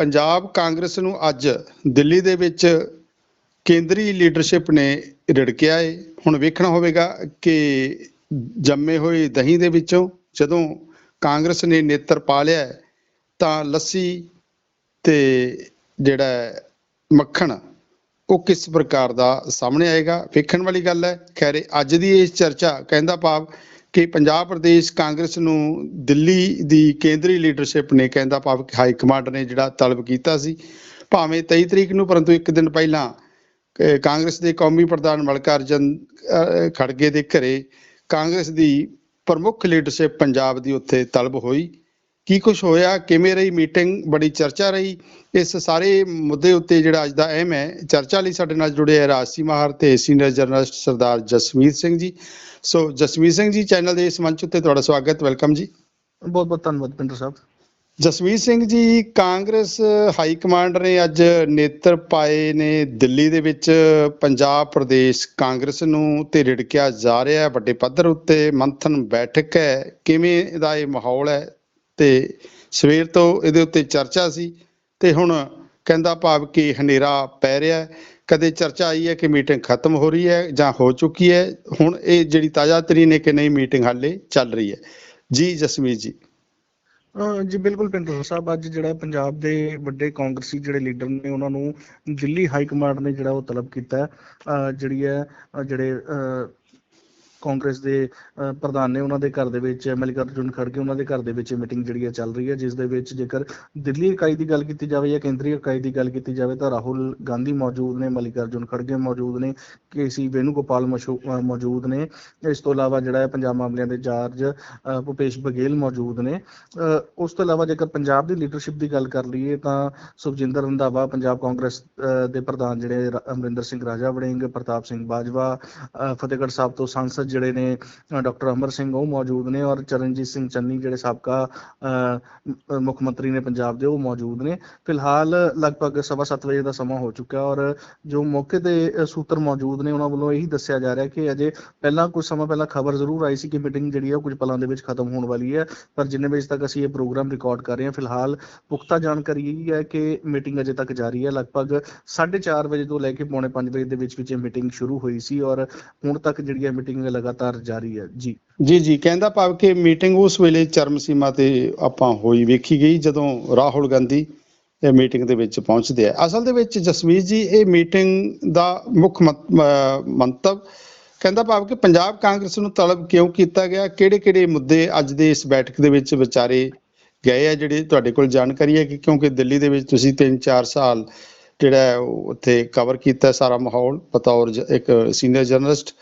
ਪੰਜਾਬ ਕਾਂਗਰਸ ਨੂੰ ਅੱਜ ਦਿੱਲੀ ਦੇ ਵਿੱਚ ਕੇਂਦਰੀ ਲੀਡਰਸ਼ਿਪ ਨੇ ਰਿੜਕਿਆ ਏ। ਹੁਣ ਵੇਖਣਾ ਹੋਵੇਗਾ ਕਿ ਜੰਮੇ ਹੋਏ ਦਹੀਂ ਦੇ ਵਿੱਚੋਂ ਜਦੋਂ ਕਾਂਗਰਸ ਨੇ ਨੇਤਰ ਪਾ ਲਿਆ ਤਾਂ ਲੱਸੀ ਤੇ ਜਿਹੜਾ ਮੱਖਣ, ਉਹ ਕਿਸ ਪ੍ਰਕਾਰ ਦਾ ਸਾਹਮਣੇ ਆਏਗਾ? ਵੇਖਣ ਵਾਲੀ ਗੱਲ ਹੈ। ਖੈਰੇ ਅੱਜ ਦੀ ਇਹ ਚਰਚਾ, ਕਹਿੰਦਾ ਭਾਵ ਕਿ ਪੰਜਾਬ ਪ੍ਰਦੇਸ਼ ਕਾਂਗਰਸ ਨੂੰ ਦਿੱਲੀ ਦੀ ਕੇਂਦਰੀ ਲੀਡਰਸ਼ਿਪ ਨੇ ਕਹਿੰਦਾ ਭਾਵ ਹਾਈ ਕਮਾਂਡ ਨੇ ਜਿਹੜਾ ਤਲਬ ਕੀਤਾ ਸੀ। ਭਾਵੇਂ 23 ਤਰੀਕ ਨੂੰ, ਪਰੰਤੂ ਇੱਕ ਦਿਨ ਪਹਿਲਾਂ ਕਾਂਗਰਸ ਦੇ ਕੌਮੀ ਪ੍ਰਧਾਨ ਮਲਕਾਰਜਨ ਅਹ ਖੜਗੇ ਦੇ ਘਰੇ ਕਾਂਗਰਸ ਦੀ ਪ੍ਰਮੁੱਖ ਲੀਡਰਸ਼ਿਪ ਪੰਜਾਬ ਦੀ ਉੱਥੇ ਤਲਬ ਹੋਈ। ਕੀ ਕੁਝ ਹੋਇਆ? ਕਿਵੇਂ ਰਹੀ ਮੀਟਿੰਗ? ਬੜੀ ਚਰਚਾ ਰਹੀ। ਇਸ ਸਾਰੇ ਮੁੱਦੇ ਉੱਤੇ ਜਿਹੜਾ ਅੱਜ ਦਾ ਅਹਿਮ ਹੈ, ਚਰਚਾ ਲਈ ਸਾਡੇ ਨਾਲ ਜੁੜੇ ਹੈ ਰਾਜਸੀ ਮਾਹਰ ਤੇ senior journalist Sardar Jasmeet Singh ji. So Jasmeet Singh ji channel ਦੇ ਇਸ ਮੰਚ ਉੱਤੇ ਤੁਹਾਡਾ ਸਵਾਗਤ ਵੈਲਕਮ ਜੀ ਬਹੁਤ ਬਹੁਤ ਧੰਨਵਾਦ ਪਿੰਡਰ ਸਾਹਿਬ ਜਸਮੀਤ ਸਿੰਘ ਜੀ ਕਾਂਗਰਸ ਹਾਈ ਕਮਾਂਡ ਨੇ ਅੱਜ ਨੇਤਰ ਪਾਏ ਨੇ ਦਿੱਲੀ ਦੇ ਵਿੱਚ ਪੰਜਾਬ ਪ੍ਰਦੇਸ਼ ਕਾਂਗਰਸ ਨੂੰ ਤੇ ਰਿੜਕਿਆ ਜਾ ਰਿਹਾ ਹੈ। ਵੱਡੇ ਪੱਧਰ ਉੱਤੇ ਮੰਥਨ ਬੈਠਕ ਹੈ। ਕਿਵੇਂ ਦਾ ਇਹ ਮਾਹੌਲ ਹੈ? ਤੇ ਸਵੇਰ ਤੋਂ ਇਹਦੇ ਉੱਤੇ ਚਰਚਾ ਸੀ। ਤੇ ਹੁਣ ਕਹਿੰਦਾ ਭਾਵ ਕਿ ਹਨੇਰਾ ਪੈ ਰਿਹਾ ਹੈ। ਕਦੇ ਚਰਚਾ ਆਈ ਹੈ ਕਿ ਮੀਟਿੰਗ ਖਤਮ ਹੋ ਰਹੀ ਹੈ ਜਾਂ ਹੋ ਚੁੱਕੀ ਹੈ? ਹੁਣ ਇਹ ਜਿਹੜੀ ਤਾਜ਼ਾ ਤਰੀਨ ਹੈ ਕਿ ਨਹੀਂ, ਮੀਟਿੰਗ ਹਾਲੇ ਚੱਲ ਰਹੀ ਹੈ। ਜੀ, ਜਸਮੀਤ ਜੀ। ਜੀ, ਬਿਲਕੁਲ ਪਿੰਡਰ ਸਾਹਿਬ ਅੱਜ ਜਿਹੜਾ ਪੰਜਾਬ ਦੇ ਵੱਡੇ ਕਾਂਗਰਸੀ ਜਿਹੜੇ ਲੀਡਰ ਨੇ, ਉਹਨਾਂ ਨੂੰ ਦਿੱਲੀ ਹਾਈ ਕਮਾਂਡ ਨੇ ਜਿਹੜਾ ਉਹ ਤਲਬ ਕੀਤਾ ਜਿਹੜੀ ਹੈ ਜਿਹੜੇ ਕਾਂਗਰਸ ਦੇ ਪ੍ਰਧਾਨ ਨੇ ਉਹਨਾਂ ਦੇ ਘਰ ਦੇ ਵਿੱਚ ਮਲਿਕਾ ਅਰਜੁਨ ਖੜਗੇ ਉਹਨਾਂ ਦੇ ਘਰ ਦੇ ਵਿੱਚ ਮੀਟਿੰਗ ਜਿਹੜੀ ਹੈ ਚੱਲ ਰਹੀ ਹੈ, ਜਿਸ ਦੇ ਵਿੱਚ ਜੇਕਰ ਦਿੱਲੀ ਇਕਾਈ ਦੀ ਗੱਲ ਕੀਤੀ ਜਾਵੇ ਜਾਂ ਕੇਂਦਰੀ ਇਕਾਈ ਦੀ ਗੱਲ ਕੀਤੀ ਜਾਵੇ ਤਾਂ ਰਾਹੁਲ ਗਾਂਧੀ ਮੌਜੂਦ ਨੇ ਮਲਿਕਾਰਜੁਨ ਖੜਗੇ ਮੌਜੂਦ ਨੇ ਕੇਸੀ ਵੇਨੂਗੋਪਾਲ ਮਸ਼ੂ- ਮੌਜੂਦ ਨੇ, ਇਸ ਤੋਂ ਇਲਾਵਾ ਜਿਹੜਾ ਹੈ ਪੰਜਾਬ ਮਾਮਲਿਆਂ ਦੇ ਚਾਰਜ ਅਹ, ਭੁਪੇਸ਼ ਬਘੇਲ ਮੌਜੂਦ ਨੇ, ਅਹ, ਉਸ ਤੋਂ ਇਲਾਵਾ ਜੇਕਰ ਪੰਜਾਬ ਦੀ ਲੀਡਰਸ਼ਿਪ ਦੀ ਗੱਲ ਕਰ ਲਈਏ ਤਾਂ ਸੁਖਜਿੰਦਰ ਰੰਧਾਵਾ ਪੰਜਾਬ ਕਾਂਗਰਸ ਦੇ ਪ੍ਰਧਾਨ ਜਿਹੜੇ ਅਮਰਿੰਦਰ ਸਿੰਘ ਰਾਜਾ ਵੜਿੰਗ, ਪ੍ਰਤਾਪ ਸਿੰਘ ਬਾਜਵਾ, ਅਹ, ਫਤਿਹਗੜ੍ਹ ਸਾਹਿਬ ਤੋਂ ਸੰਸਦ ਜਿਹੜੇ ਨੇ ਡਾਕਟਰ ਅਮਰ ਸਿੰਘ ਉਹ ਮੌਜੂਦ ਨੇ ਔਰ ਚਰਨਜੀਤ ਸਿੰਘ ਚੰਨੀ ਜਿਹੜੇ ਸਾਬਕਾ ਅਹ, ਮੁੱਖ ਮੰਤਰੀ ਨੇ ਪੰਜਾਬ ਦੇ ਉਹ ਮੌਜੂਦ ਨੇ। ਫਿਲਹਾਲ ਲਗਭਗ ਸਵਾ ਸੱਤ ਵਜੇ ਦਾ ਸਮਾਂ ਹੋ ਚੁੱਕਾ ਔਰ ਜੋ ਮੌਕੇ ਤੇ ਸੂਤਰ ਮੌਜੂਦ ਨੇ ਉਹਨਾਂ ਵੱਲੋਂ ਇਹੀ ਦੱਸਿਆ ਜਾ ਰਿਹਾ ਕਿ ਅਜੇ ਪਹਿਲਾਂ ਕੁਝ ਸਮਾਂ ਪਹਿਲਾਂ ਖਬਰ ਜ਼ਰੂਰ ਆਈ ਸੀ ਕਿ ਮੀਟਿੰਗ ਜਿਹੜੀ ਹੈ ਉਹ ਕੁਝ ਪਲਾਂ ਦੇ ਵਿੱਚ ਖਤਮ ਹੋਣ ਵਾਲੀ ਹੈ। ਪਰ ਜਿੰਨੇ ਵਜੇ ਤੱਕ ਅਸੀਂ ਇਹ ਪ੍ਰੋਗਰਾਮ ਰਿਕਾਰਡ ਕਰ ਰਹੇ ਹਾਂ ਫਿਲਹਾਲ ਪੁਖਤਾ ਜਾਣਕਾਰੀ ਇਹ ਹੈ ਕਿ ਮੀਟਿੰਗ ਅਜੇ ਤੱਕ ਜਾਰੀ ਹੈ। ਲਗਭਗ 4:30 ਵਜੇ ਤੋਂ ਲੈ ਕੇ ਪੌਣੇ 5 ਵਜੇ ਦੇ ਵਿੱਚ ਵਿੱਚ ਇਹ ਮੀਟਿੰਗ ਸ਼ੁਰੂ ਹੋਈ ਸੀ ਔਰ ਹੁਣ ਤੱਕ ਜਿਹੜੀ ਹੈ ਮੀਟਿੰਗ ਲਗਾਤਾਰ ਜਾਰੀ ਹੈ। ਜੀ। ਜੀ ਜੀ। ਕਹਿੰਦਾ ਭਾਵ ਕਿ ਮੀਟਿੰਗ ਉਸ ਵੇਲੇ ਚਰਮ ਸੀਮਾ ਤੇ ਆਪਾਂ ਹੋਈ ਵੇਖੀ ਗਈ ਜਦੋਂ ਰਾਹੁਲ ਗਾਂਧੀ ਇਹ ਮੀਟਿੰਗ ਦੇ ਵਿੱਚ ਪਹੁੰਚਦੇ ਆ। ਅਸਲ ਦੇ ਵਿੱਚ ਜਸਮੀਤ ਜੀ, ਇਹ ਮੀਟਿੰਗ ਦਾ ਮੁੱਖ ਮੰਤਵ ਕਹਿੰਦਾ ਭਾਵ ਕਿ ਪੰਜਾਬ ਕਾਂਗਰਸ ਨੂੰ ਤਲਬ ਕਿਉਂ ਕੀਤਾ ਗਿਆ? ਕਿਹੜੇ ਕਿਹੜੇ ਮੁੱਦੇ ਅੱਜ ਦੇ ਇਸ ਬੈਠਕ ਦੇ ਵਿੱਚ ਵਿਚਾਰੇ ਗਏ ਆ ਜਿਹੜੇ ਤੁਹਾਡੇ ਕੋਲ ਜਾਣਕਾਰੀ ਹੈ ਕਿ ਕਿਉਂਕਿ ਦਿੱਲੀ ਦੇ ਵਿੱਚ ਤੁਸੀਂ 3-4 ਸਾਲ ਜਿਹੜਾ ਉੱਥੇ ਕਵਰ ਕੀਤਾ ਸਾਰਾ ਮਾਹੌਲ। ਬਤੌਰ ਇੱਕ ਸੀਨੀਅਰ ਜਰਨਲਿਸਟ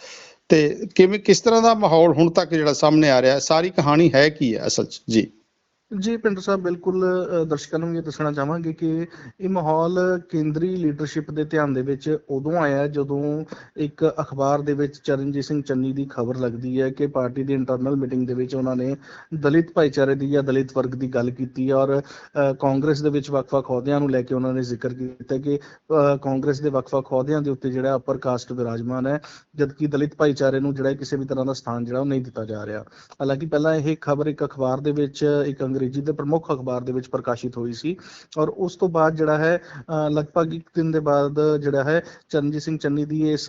ਤੇ ਕਿਵੇਂ ਕਿਸ ਤਰ੍ਹਾਂ ਦਾ ਮਾਹੌਲ ਹੁਣ ਤੱਕ ਜਿਹੜਾ ਸਾਹਮਣੇ ਆ ਰਿਹਾ ਹੈ? ਸਾਰੀ ਕਹਾਣੀ ਹੈ ਕੀ ਹੈ ਅਸਲ 'ਚ? ਜੀ। ਜੀ ਪਿੰਡਰ ਸਾਹਿਬ, ਬਿਲਕੁਲ ਦਰਸ਼ਕਾਂ ਨੂੰ ਇਹ ਦੱਸਣਾ ਚਾਹਾਂਗੇ ਕਿ ਇਹ ਮਾਹੌਲ ਕੇਂਦਰੀ ਲੀਡਰਸ਼ਿਪ ਦੇ ਧਿਆਨ ਦੇ ਵਿੱਚ ਉਦੋਂ ਆਇਆ ਜਦੋਂ ਇੱਕ ਅਖਬਾਰ ਦੇ ਵਿੱਚ ਚਰਨਜੀਤ ਸਿੰਘ ਚੰਨੀ ਦੀ ਖਬਰ ਲੱਗਦੀ ਹੈ ਕਿ ਪਾਰਟੀ ਦੀ ਇੰਟਰਨਲ ਮੀਟਿੰਗ ਦੇ ਵਿੱਚ ਉਹਨਾਂ ਨੇ ਦਲਿਤ ਭਾਈਚਾਰੇ ਦੀ ਜਾਂ ਦਲਿਤ ਵਰਗ ਦੀ ਗੱਲ ਕੀਤੀ ਔਰ ਕਾਂਗਰਸ ਦੇ ਵਿੱਚ ਵੱਖ-ਵੱਖ ਅਹੁਦਿਆਂ ਨੂੰ ਲੈ ਕੇ ਉਹਨਾਂ ਨੇ ਜ਼ਿਕਰ ਕੀਤਾ ਕਿ ਕਾਂਗਰਸ ਦੇ ਵੱਖ-ਵੱਖ ਅਹੁਦਿਆਂ ਦੇ ਉੱਤੇ ਜਿਹੜਾ ਅਪਰ ਕਾਸਟ ਵਿਰਾਜਮਾਨ ਹੈ, ਜਦਕਿ ਦਲਿਤ ਭਾਈਚਾਰੇ ਨੂੰ ਜਿਹੜਾ ਕਿਸੇ ਵੀ ਤਰ੍ਹਾਂ ਦਾ ਸਥਾਨ ਜਿਹੜਾ ਉਹ ਨਹੀਂ ਦਿੱਤਾ ਜਾ ਰਿਹਾ। ਹਾਲਾਂਕਿ ਪਹਿਲਾਂ ਇਹ ਖਬਰ ਇੱਕ ਅਖਬਾਰ ਦੇ ਵਿੱਚ ਇੱਕ ਅੰਗਰੇਜ਼ੀ ਦੇ ਪ੍ਰਮੁੱਖ ਅਖਬਾਰ ਦੇ ਵਿੱਚ ਪ੍ਰਕਾਸ਼ਿਤ ਹੋਈ ਸੀ ਔਰ ਉਸ ਤੋਂ ਬਾਅਦ ਜਿਹੜਾ ਹੈ ਲਗਭਗ ਇੱਕ ਦਿਨ ਦੇ ਬਾਅਦ ਜਿਹੜਾ ਹੈ ਚਰਨਜੀਤ ਸਿੰਘ ਚੰਨੀ ਦੀ ਇਸ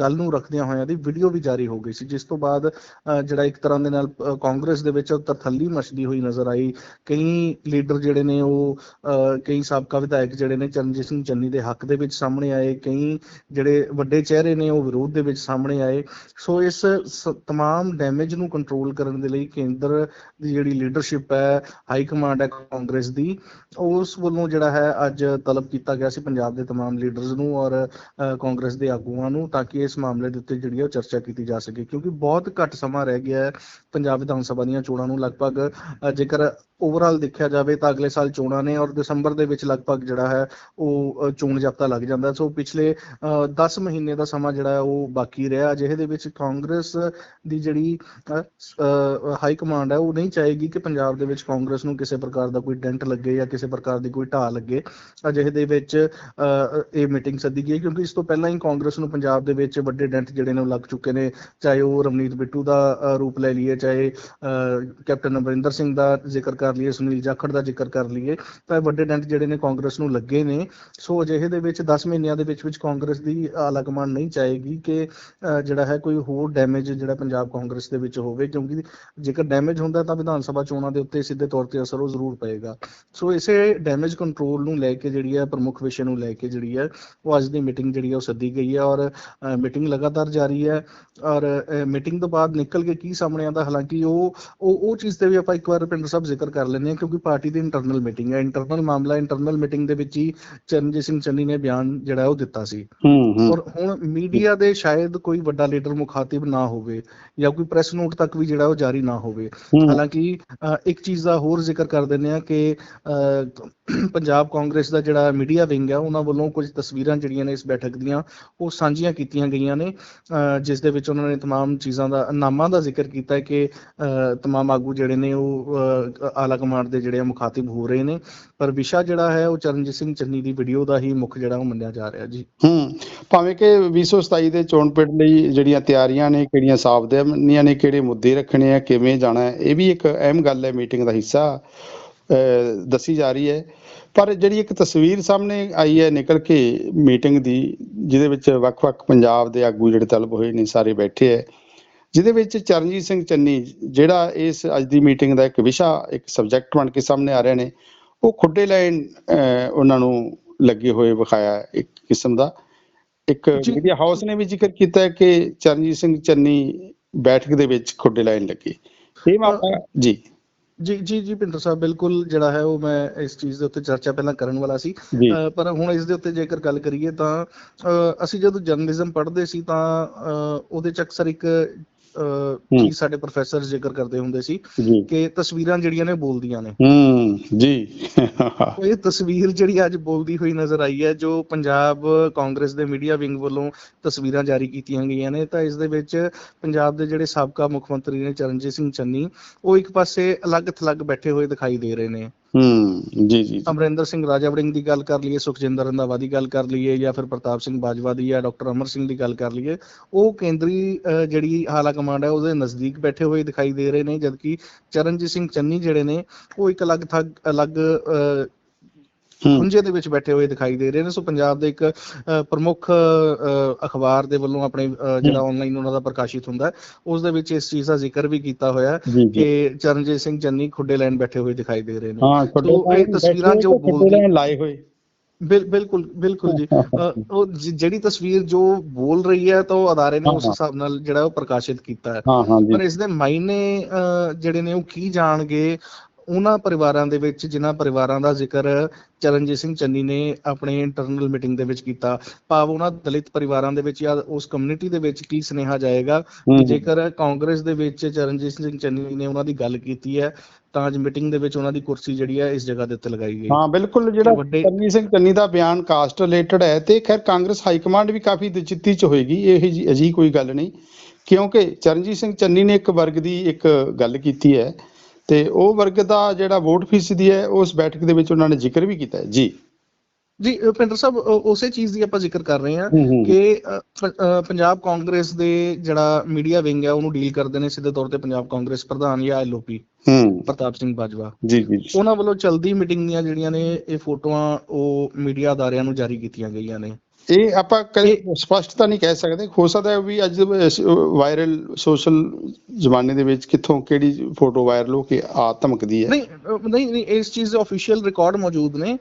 ਗੱਲ ਨੂੰ ਰੱਖਦਿਆਂ ਹੋਇਆਂ ਦੀ ਵੀਡੀਓ ਵੀ ਜਾਰੀ ਹੋ ਗਈ ਸੀ ਜਿਸ ਤੋਂ ਬਾਅਦ ਜਿਹੜਾ ਇੱਕ ਤਰ੍ਹਾਂ ਦੇ ਨਾਲ ਕਾਂਗਰਸ ਦੇ ਵਿੱਚ ਤਰਥੱਲੀ ਮਚਦੀ ਹੋਈ ਨਜ਼ਰ ਆਈ। ਕਈ ਲੀਡਰ ਜਿਹੜੇ ਨੇ ਉਹ ਅ, ਕਈ ਸਾਬਕਾ ਵਿਧਾਇਕ ਜਿਹੜੇ ਨੇ ਚਰਨਜੀਤ ਸਿੰਘ ਚੰਨੀ ਦੇ ਹੱਕ ਦੇ ਵਿੱਚ ਸਾਹਮਣੇ ਆਏ। ਕਈ ਜਿਹੜੇ ਵੱਡੇ ਚਿਹਰੇ ਨੇ ਉਹ ਵਿਰੋਧ ਦੇ ਵਿੱਚ ਸਾਹਮਣੇ ਆਏ। ਸੋ ਇਸ ਤਮਾਮ ਡੈਮੇਜ ਨੂੰ ਕੰਟਰੋਲ ਕਰਨ ਦੇ ਲਈ ਕੇਂਦਰ ਦੀ ਜਿਹੜੀ ਲੀਡਰਸ਼ਿਪ ਹੈ ਹਾਈ ਕਮਾਂਡ ਹੈ ਕਾਂਗਰਸ ਦੀ ਉਸ ਵੱਲੋਂ ਜਿਹੜਾ ਹੈ ਅੱਜ ਤਲਬ ਕੀਤਾ ਗਿਆ ਸੀ ਪੰਜਾਬ ਦੇ तमाम ਲੀਡਰਸ ਨੂੰ ਔਰ ਅ, ਕਾਂਗਰਸ ਦੇ ਆਗੂਆਂ ਨੂੰ ਤਾਂ ਕਿ ਇਸ ਮਾਮਲੇ ਦੇ ਉੱਤੇ ਜਿਹੜੀ ਹੈ ਉਹ ਚਰਚਾ ਕੀਤੀ ਜਾ ਸਕੇ ਕਿਉਂਕਿ ਬਹੁਤ ਘੱਟ ਸਮਾਂ ਰਹਿ ਗਿਆ ਹੈ ਪੰਜਾਬ ਵਿਧਾਨ ਸਭਾ ਦੀਆਂ ਚੋਣਾਂ ਨੂੰ ਲਗਭਗ ਅ, ਜੇਕਰ ਓਵਰਆਲ ਦੇਖਿਆ ਜਾਵੇ ਤਾਂ ਅਗਲੇ ਸਾਲ ਚੋਣਾਂ ਨੇ ਔਰ ਦਸੰਬਰ ਦੇ ਵਿੱਚ ਲਗਭਗ ਜਿਹੜਾ ਹੈ ਉਹ ਅ, ਚੋਣ ਜਾਬਤਾ ਲੱਗ ਜਾਂਦਾ ਸੋ ਪਿਛਲੇ 10 ਮਹੀਨੇ ਦਾ ਸਮਾਂ ਜਿਹੜਾ ਹੈ ਉਹ ਬਾਕੀ ਰਿਹਾ ਅਜਿਹੇ ਦੇ ਵਿੱਚ ਕਾਂਗਰਸ ਦੀ ਜਿਹੜੀ ਅ, ਅ, ਹਾਈ ਕਮਾਂਡ ਹੈ ਉਹ ਨਹੀਂ ਚਾਹੇਗੀ ਕਿ ਪੰਜਾਬ ਦੇ ਵਿੱਚ ਕਾਂਗਰਸ ਨੂੰ ਕਿਸੇ ਪ੍ਰਕਾਰ ਦਾ ਕੋਈ ਡੈਂਟ ਲੱਗੇ ਜਾਂ ਕਿਸੇ ਪ੍ਰਕਾਰ ਦੀ ਕੋਈ ਢਾਹ ਲੱਗੇ ਅਜਿਹੇ ਦੇ ਵਿੱਚ ਇਹ ਮੀਟਿੰਗ ਸੱਦੀ ਗਈ ਕਿਉਂਕਿ ਇਸ ਤੋਂ ਪਹਿਲਾਂ ਹੀ ਕਾਂਗਰਸ ਨੂੰ ਪੰਜਾਬ ਦੇ ਵਿੱਚ ਵੱਡੇ ਡੈਂਟ ਜਿਹੜੇ ਨੇ ਉਹ ਲੱਗ ਚੁੱਕੇ ਨੇ ਚਾਹੇ ਉਹ ਰਵਨੀਤ ਬਿੱਟੂ ਦਾ ਰੂਪ ਲੈ ਲਈਏ ਚਾਹੇ ਕੈਪਟਨ ਅਮਰਿੰਦਰ ਸਿੰਘ ਦਾ ਜ਼ਿਕਰ ਕਰ ਲਈਏ ਸੁਨੀਲ ਜਾਖੜ ਦਾ ਜ਼ਿਕਰ ਕਰ ਲਈਏ ਤਾਂ ਇਹ ਵੱਡੇ ਡੈਂਟ ਜਿਹੜੇ ਨੇ ਕਾਂਗਰਸ ਨੂੰ ਲੱਗੇ ਨੇ। ਸੋ ਅਜਿਹੇ ਦੇ ਵਿੱਚ 10 ਮਹੀਨਿਆਂ ਦੇ ਵਿੱਚ ਵਿੱਚ ਕਾਂਗਰਸ ਦੀ ਆਲਾ ਕਮਾਂਡ ਨਹੀਂ ਚਾਹੇਗੀ ਕਿ ਅਹ, ਜਿਹੜਾ ਹੈ ਕੋਈ ਹੋਰ ਡੈਮੇਜ ਜਿਹੜਾ ਪੰਜਾਬ ਕਾਂਗਰਸ ਦੇ ਵਿੱਚ ਹੋਵੇ ਕਿਉਂਕਿ ਜੇਕਰ ਡੈਮੇਜ ਹੁੰਦਾ ਤਾਂ ਵਿਧਾਨ ਸਭਾ ਚੋਣਾਂ ਦੇ ਉੱਤੇ ਸਿੱਧੇ ਤੌਰ ਤੇ ਅਸਰ ਉਹ ਜ਼ਰੂਰ ਪਏਗਾ। ਸੋ ਇਸੇ ਡੈਮੇਜ ਕੰਟਰੋਲ ਨੂੰ ਲੈ ਕੇ ਜਿਹੜੀ ਹੈ ਪ੍ਰਮੁੱਖ ਵਿਸ਼ੇ ਨੂੰ ਲੈ ਕੇ ਜਿਹੜੀ ਹੈ ਉਹ ਅੱਜ ਦੀ ਮੀਟਿੰਗ ਜਿਹੜੀ ਹੈ ਉਹ ਸੱਦੀ ਗਈ ਹੈ ਔਰ ਮੀਟਿੰਗ ਲਗਾਤਾਰ ਜਾਰੀ ਹੈ ਔਰ ਮੀਟਿੰਗ ਤੋਂ ਬਾਅਦ ਨਿਕਲ ਕੇ ਕੀ ਸਾਹਮਣੇ ਆਉਂਦਾ ਹਾਲਾਂਕਿ ਉਹ ਉਹ ਉਹ ਚੀਜ਼ ਤੇ ਵੀ ਆਪਾਂ ਇੱਕ ਵਾਰ ਰੁਪਿੰਦਰ ਸਾਹਿਬ ਜ਼ਿਕਰ ਕਰ ਲੈਂਦੇ ਹਾਂ ਕਿਉਂਕਿ ਪਾਰਟੀ ਦੀ ਇੰਟਰਨਲ ਮੀਟਿੰਗ ਹੈ। ਇੰਟਰਨਲ ਮਾਮਲਾ ਇੰਟਰਨਲ ਮੀਟਿੰਗ ਦੇ ਵਿੱਚ ਹੀ ਚਰਨਜੀਤ ਸਿੰਘ ਚੰਨੀ ਨੇ ਬਿਆਨ ਜਿਹੜਾ ਉਹ ਦਿੱਤਾ ਸੀ। ਔਰ ਹੁਣ ਮੀਡੀਆ ਦੇ ਸ਼ਾਇਦ ਕੋਈ ਵੱਡਾ ਲੀਡਰ ਮੁਖਾਤਿਬ ਨਾ ਹੋਵੇ ਜਾਂ ਕੋਈ ਪ੍ਰੈਸ ਨੋਟ ਤੱਕ ਵੀ ਜਿਹੜਾ ਉਹ ਜਾਰੀ ਨਾ ਹੋਵੇ। ਹਾਲਾਂਕਿ ਇੱਕ ਚੀਜ਼ ਦਾ ਹੋਰ ਜ਼ਿਕਰ ਕਰ ਦਿੰਦੇ ਆ ਕਿ ਅ, ਪੰਜਾਬ ਕਾਂਗਰਸ ਦਾ ਜਿਹੜਾ ਮੀਡੀਆ ਵਿੰਗ ਹੈ ਉਹਨਾਂ ਵੱਲੋਂ ਕੁਝ ਤਸਵੀਰਾਂ ਜਿਹੜੀਆਂ ਨੇ ਇਸ ਬੈਠਕ ਦੀਆਂ ਉਹ ਸਾਂਝੀਆਂ ਕੀਤੀਆਂ ਗਈਆਂ ਨੇ ਅ, ਜਿਸ ਦੇ ਵਿੱਚ ਉਹਨਾਂ ਨੇ तमाम ਚੀਜ਼ਾਂ ਦਾ ਨਾਮਾਂ ਦਾ ਜ਼ਿਕਰ ਕੀਤਾ ਹੈ ਕਿ ਅ, तमाम ਆਗੂ ਜਿਹੜੇ ਨੇ ਉਹ ਅ, ਆਲਾ ਕਮਾਂਡ ਦੇ ਜਿਹੜੇ ਆ ਮੁਖਾਤਿਬ ਹੋ ਰਹੇ ਨੇ ਪਰ ਵਿਸ਼ਾ ਜਿਹੜਾ ਹੈ ਉਹ ਚਰਨਜੀਤ ਸਿੰਘ ਚੰਨੀ ਦੀ ਵੀਡੀਓ ਦਾ ਹੀ ਮੁੱਖ ਜਿਹੜਾ ਉਹ ਮੰਨਿਆ ਜਾ ਰਿਹਾ ਜੀ ਹੂੰ ਭਾਵੇਂ ਕਿ 2027 ਦੇ ਚੋਣ ਪਿੰਡ ਲਈ ਜਿਹੜੀਆਂ ਤਿਆਰੀਆਂ ਨੇ ਕਿਹੜੀਆਂ ਸਾਵਧਾਨੀਆਂ ਨੇ ਕਿਹੜੇ ਮੁੱਦੇ ਰੱਖਣੇ ਆ ਕਿਵੇਂ ਜਾਣਾ ਹੈ ਇਹ ਵੀ ਇੱਕ ਅਹਿਮ ਗੱਲ ਹੈ ਮੀਟਿੰਗ ਦਾ ਹਿੱਸਾ ਦੱਸੀ ਜਾ ਰਹੀ ਹੈ। ਪਰ ਜਿਹੜੀ ਇੱਕ ਤਸਵੀਰ ਸਾਹਮਣੇ ਆਈ ਹੈ ਨਿਕਲ ਕੇ ਮੀਟਿੰਗ ਦੀ ਜਿਹਦੇ ਵਿੱਚ ਵੱਖ-ਵੱਖ ਪੰਜਾਬ ਦੇ ਆਗੂ ਜਿਹੜੇ ਤਲਬ ਹੋਏ ਨੇ ਸਾਰੇ ਬੈਠੇ ਹੈ। ਜਿਹਦੇ ਵਿੱਚ ਚਰਨਜੀਤ ਸਿੰਘ ਚੰਨੀ ਜਿਹੜਾ ਇਸ ਅੱਜ ਦੀ ਮੀਟਿੰਗ ਦਾ ਇੱਕ ਵਿਸ਼ਾ ਇੱਕ ਸਬਜੈਕਟ ਬਣ ਕੇ ਸਾਹਮਣੇ ਆ ਰਹੇ ਨੇ ਉਹ ਖੁੱਡੇ ਲਾਈਨ ਉਹਨਾਂ ਨੂੰ ਲੱਗੇ ਹੋਏ ਵਿਖਾਇਆ ਇੱਕ ਕਿਸਮ ਦਾ। ਇੱਕ। ਮੀਡੀਆ ਹਾਊਸ ਨੇ ਵੀ ਜ਼ਿਕਰ ਕੀਤਾ ਕਿ ਚਰਨਜੀਤ ਸਿੰਘ ਚੰਨੀ ਬੈਠਕ ਦੇ ਵਿੱਚ ਖੁੱਡੇ ਲਾਈਨ ਲੱਗੀ। ਇਹ ਮਾਮਲਾ ਜੀ। ਜੀ ਜੀ ਜੀ ਪਿੰਡਰ ਸਾਹਿਬ ਬਿਲਕੁਲ ਜਿਹੜਾ ਹੈ ਉਹ ਮੈਂ ਇਸ ਚੀਜ਼ ਦੇ ਉੱਤੇ ਚਰਚਾ ਪਹਿਲਾਂ ਕਰਨ ਵਾਲਾ ਸੀ। ਪਰ ਹੁਣ ਇਸ ਦੇ ਉੱਤੇ ਜੇਕਰ ਗੱਲ ਕਰੀਏ ਤਾਂ ਅਸੀਂ ਜਦੋਂ ਜਰਨਲਿਜ਼ਮ ਪੜ੍ਹਦੇ ਸੀ ਤਾਂ ਉਹਦੇ ਚ ਅਕਸਰ ਇੱਕ ਚੀਜ਼ ਸਾਡੇ ਪ੍ਰੋਫੈਸਰ ਜ਼ਿਕਰ ਕਰਦੇ ਹੁੰਦੇ ਸੀ ਜੀ। ਕਿ ਤਸਵੀਰਾਂ ਜਿਹੜੀਆਂ ਨੇ ਬੋਲਦੀਆਂ ਨੇ। ਹੂੰ ਜੀ। ਇਹ ਤਸਵੀਰ ਜਿਹੜੀ ਅੱਜ ਬੋਲਦੀ ਹੋਈ ਨਜ਼ਰ ਆਈ ਹੈ ਜੋ ਪੰਜਾਬ ਕਾਂਗਰਸ ਦੇ ਮੀਡੀਆ ਵਿੰਗ ਵੱਲੋਂ ਤਸਵੀਰਾਂ ਜਾਰੀ ਕੀਤੀਆਂ ਗਈਆਂ ਨੇ ਤਾਂ ਇਸ ਦੇ ਵਿੱਚ ਪੰਜਾਬ ਦੇ ਜਿਹੜੇ ਸਾਬਕਾ ਮੁੱਖ ਮੰਤਰੀ ਨੇ ਚਰਨਜੀਤ ਸਿੰਘ ਚੰਨੀ ਉਹ ਇੱਕ ਪਾਸੇ ਅਲੱਗ ਥਲੱਗ ਬੈਠੇ ਹੋਏ ਦਿਖਾਈ ਦੇ ਰਹੇ ਨੇ। ਹੂੰ ਜੀ ਜੀ ਅਮਰਿੰਦਰ ਸਿੰਘ ਰਾਜਾ ਵੜਿੰਗ ਦੀ ਗੱਲ ਕਰ ਲਈਏ ਸੁਖਜਿੰਦਰ ਰੰਧਾਵਾ ਦੀ ਗੱਲ ਕਰ ਲਈਏ ਜਾਂ ਫਿਰ ਪ੍ਰਤਾਪ ਸਿੰਘ ਬਾਜਵਾ ਦੀ ਜਾਂ ਡਾਕਟਰ ਅਮਰ ਸਿੰਘ ਦੀ ਗੱਲ ਕਰ ਲਈਏ ਉਹ ਕੇਂਦਰੀ ਜਿਹੜੀ ਹਾਲਾ ਕਮਾਂਡ ਹੈ ਉਹਦੇ ਨਜ਼ਦੀਕ ਬੈਠੇ ਹੋਏ ਦਿਖਾਈ ਦੇ ਰਹੇ ਨੇ ਜਦਕਿ ਚਰਨਜੀਤ ਸਿੰਘ ਚੰਨੀ ਜਿਹੜੇ ਨੇ ਉਹ ਇੱਕ ਅਲੱਗ ਥੱਗ ਅਲੱਗ ਅਹ, ਖੁੰਝੇ ਦੇ ਵਿੱਚ ਬੈਠੇ ਹੋਏ ਦਿਖਾਈ ਦੇ ਰਹੇ ਨੇ। ਸੋ ਪੰਜਾਬ ਦੇ ਇੱਕ ਪ੍ਰਮੁੱਖ ਅਖਬਾਰ ਦੇ ਵੱਲੋਂ ਆਪਣੇ ਜਿਹੜਾ ਆਨਲਾਈਨ ਉਹਨਾਂ ਦਾ ਪ੍ਰਕਾਸ਼ਿਤ ਹੁੰਦਾ ਉਸ ਦੇ ਵਿੱਚ ਇਸ ਚੀਜ਼ ਦਾ ਜ਼ਿਕਰ ਵੀ ਕੀਤਾ ਹੋਇਆ ਕਿ ਚਰਨਜੀਤ ਸਿੰਘ ਚੰਨੀ ਖੁੱਡੇ ਲਾਈਨ ਬੈਠੇ ਹੋਏ ਦਿਖਾਈ ਦੇ ਰਹੇ ਨੇ। ਹਾਂ ਸੋ ਇਹ ਤਸਵੀਰਾਂ ਜੋ ਬੋਲਦੀ ਲਾਏ ਹੋਏ। ਬਿਲ ਬਿਲਕੁਲ ਬਿਲਕੁਲ ਜੀ। ਉਹ ਜਿਹੜੀ ਤਸਵੀਰ ਜੋ ਬੋਲ ਰਹੀ ਹੈ ਤਾਂ ਉਹ ਅਦਾਰੇ ਨੇ ਉਸ। ਹਿਸਾਬ ਨਾਲ ਜਿਹੜਾ ਉਹ ਪ੍ਰਕਾਸ਼ਿਤ ਕੀਤਾ ਹੈ। ਪਰ ਇਸ ਦੇ ਮਾਇਨੇ ਜਿਹੜੇ ਨੇ ਉਹ ਕੀ ਜਾਣਗੇ? ਉਹਨਾਂ ਪਰਿਵਾਰਾਂ ਦੇ ਵਿੱਚ ਜਿਨ੍ਹਾਂ ਪਰਿਵਾਰਾਂ ਦਾ ਜ਼ਿਕਰ ਚਰਨਜੀਤ ਸਿੰਘ ਚੰਨੀ ਨੇ ਆਪਣੇ ਇੰਟਰਨਲ ਮੀਟਿੰਗ ਦੇ ਵਿੱਚ ਕੀਤਾ। ਭਾਵ ਉਹਨਾਂ ਦਲਿਤ ਪਰਿਵਾਰਾਂ ਦੇ ਵਿੱਚ ਜਾਂ ਉਸ ਕਮਿਊਨਿਟੀ ਦੇ ਵਿੱਚ ਕੀ ਸੁਨੇਹਾ ਜਾਏਗਾ। ਜੇਕਰ ਕਾਂਗਰਸ ਦੇ ਵਿੱਚ ਚਰਨਜੀਤ ਸਿੰਘ ਚੰਨੀ ਨੇ ਉਹਨਾਂ ਦੀ ਗੱਲ ਕੀਤੀ ਹੈ ਤਾਂ ਅੱਜ ਮੀਟਿੰਗ ਦੇ ਵਿੱਚ ਉਹਨਾਂ ਦੀ ਕੁਰਸੀ ਜਿਹੜੀ ਹੈ ਇਸ ਜਗ੍ਹਾ ਦੇ ਉੱਤੇ ਲਗਾਈ ਗਈ। ਹਾਂ ਬਿਲਕੁਲ ਜਿਹੜਾ ਚਰਨਜੀਤ ਸਿੰਘ ਚੰਨੀ ਦਾ ਬਿਆਨ ਕਾਸਟ ਰਿਲੇਟਡ ਹੈ ਤੇ ਖੈਰ ਕਾਂਗਰਸ ਹਾਈ ਕਮਾਂਡ ਵੀ ਕਾਫੀ ਦਿਲਚਿੱਤੀ ਚ ਹੋਏਗੀ ਇਹ ਜੀ ਅਜਿਹੀ ਕੋਈ ਗੱਲ ਨਹੀਂ। ਕਿਉਂਕਿ ਚਰਨਜੀਤ ਸਿੰਘ ਚੰਨੀ ਨੇ ਇੱਕ ਵਰਗ ਦੀ ਇੱਕ ਗੱਲ ਕੀਤੀ ਹੈ ਤੇ ਉਹ ਵਰਗ ਦਾ ਜਿਹੜਾ ਵੋਟ ਫੀਸਦੀ ਹੈ ਉਸ ਬੈਠਕ ਦੇ ਵਿੱਚ ਉਹਨਾਂ ਨੇ ਜ਼ਿਕਰ ਵੀ ਕੀਤਾ ਹੈ। ਜੀ। ਜੀ ਪਿੰਡਰ ਸਾਹਿਬ ਉਸੇ ਚੀਜ਼ ਦੀ ਆਪਾਂ ਜ਼ਿਕਰ ਕਰ ਰਹੇ ਹਾਂ। ਕਿ ਪੰਜਾਬ ਕਾਂਗਰਸ ਦੇ ਜਿਹੜਾ ਮੀਡੀਆ ਵਿੰਗ ਹੈ ਉਹਨੂੰ ਡੀਲ ਕਰਦੇ ਨੇ ਸਿੱਧੇ ਤੌਰ ਤੇ ਪੰਜਾਬ ਕਾਂਗਰਸ ਪ੍ਰਧਾਨ ਜਾਂ ਐਲਓਪੀ ਹੂੰ। ਪ੍ਰਤਾਪ ਸਿੰਘ ਬਾਜਵਾ। ਜੀ ਜੀ। ਉਹਨਾਂ ਵੱਲੋਂ ਚਲਦੀ ਮੀਟਿੰਗ ਦੀਆਂ ਜਿਹੜੀਆਂ ਨੇ ਇਹ ਫੋਟੋਆਂ ਉਹ ਮੀਡੀਆ ਅਦਾਰਿਆਂ ਨੂੰ ਜਾਰੀ ਕੀਤੀਆਂ ਗਈਆਂ ਨੇ। ਇਹ ਆਪਾਂ ਕਦੇ ਸਪਸ਼ਟ ਤਾਂ ਨਹੀਂ ਕਹਿ ਸਕਦੇ। ਹੋ ਸਕਦਾ ਹੈ ਵੀ ਅੱਜ ਵਾਇਰਲ ਸੋਸ਼ਲ ਜ਼ਮਾਨੇ ਦੇ ਵਿੱਚ ਕਿੱਥੋਂ ਕਿਹੜੀ ਫੋਟੋ ਵਾਇਰਲ ਹੋ ਕੇ ਆ ਧਮਕਦੀ ਹੈ। ਨਹੀਂ ਨਹੀਂ ਨਹੀਂ ਇਸ ਚੀਜ਼ ਦੇ ਅਫੀਸ਼ੀਅਲ ਰਿਕਾਰਡ ਮੌਜੂਦ ਨੇ।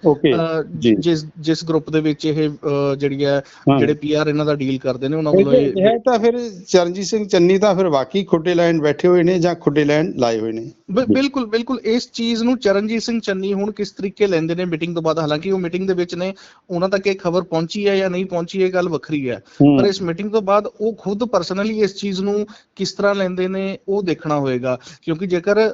ਜਿਸ ਜਿਸ ਗਰੁੱਪ ਦੇ ਵਿੱਚ ਇਹ ਜਿਹੜੀ ਹੈ। ਜਿਹੜੇ ਪੀਆਰ ਇਹਨਾਂ ਦਾ ਡੀਲ ਕਰਦੇ ਨੇ ਉਹਨਾਂ ਵੱਲੋਂ ਇਹ ਤਾਂ ਫਿਰ ਚਰਨਜੀਤ ਸਿੰਘ ਚੰਨੀ ਤਾਂ ਫਿਰ ਵਾਕਈ ਖੁੱਡੇ ਲਾਈਨ ਬੈਠੇ ਹੋਏ ਨੇ ਜਾਂ ਖੁੱਡੇ ਲਾਈਨ ਲਾਏ ਹੋਏ ਨੇ। ਬਿਲਕੁਲ ਬਿਲਕੁਲ ਇਸ ਚੀਜ਼ ਨੂੰ ਚਰਨਜੀਤ ਸਿੰਘ ਚੰਨੀ ਹੁਣ ਕਿਸ ਤਰੀਕੇ ਲੈਂਦੇ ਨੇ ਮੀਟਿੰਗ ਤੋਂ ਬਾਅਦ? ਹਾਲਾਂਕਿ ਉਹ ਮੀਟਿੰਗ ਦੇ ਵਿੱਚ ਨੇ ਉਹਨਾਂ ਤੱਕ ਇਹ ਖਬਰ ਪਹੁੰਚੀ ਹੈ ਜਾਂ ਨਹੀਂ ਪਹੁੰਚੀ ਇਹ ਗੱਲ ਵੱਖਰੀ ਹੈ। ਪਰ ਇਸ ਮੀਟਿੰਗ ਤੋਂ ਬਾਅਦ ਉਹ ਖੁਦ ਪਰਸਨਲੀ ਇਸ ਚੀਜ਼ ਨੂੰ ਕਿਸ ਤਰ੍ਹਾਂ ਲੈਂਦੇ ਨੇ ਉਹ ਦੇਖਣਾ ਹੋਏਗਾ। ਕਿਉਂਕਿ ਜੇਕਰ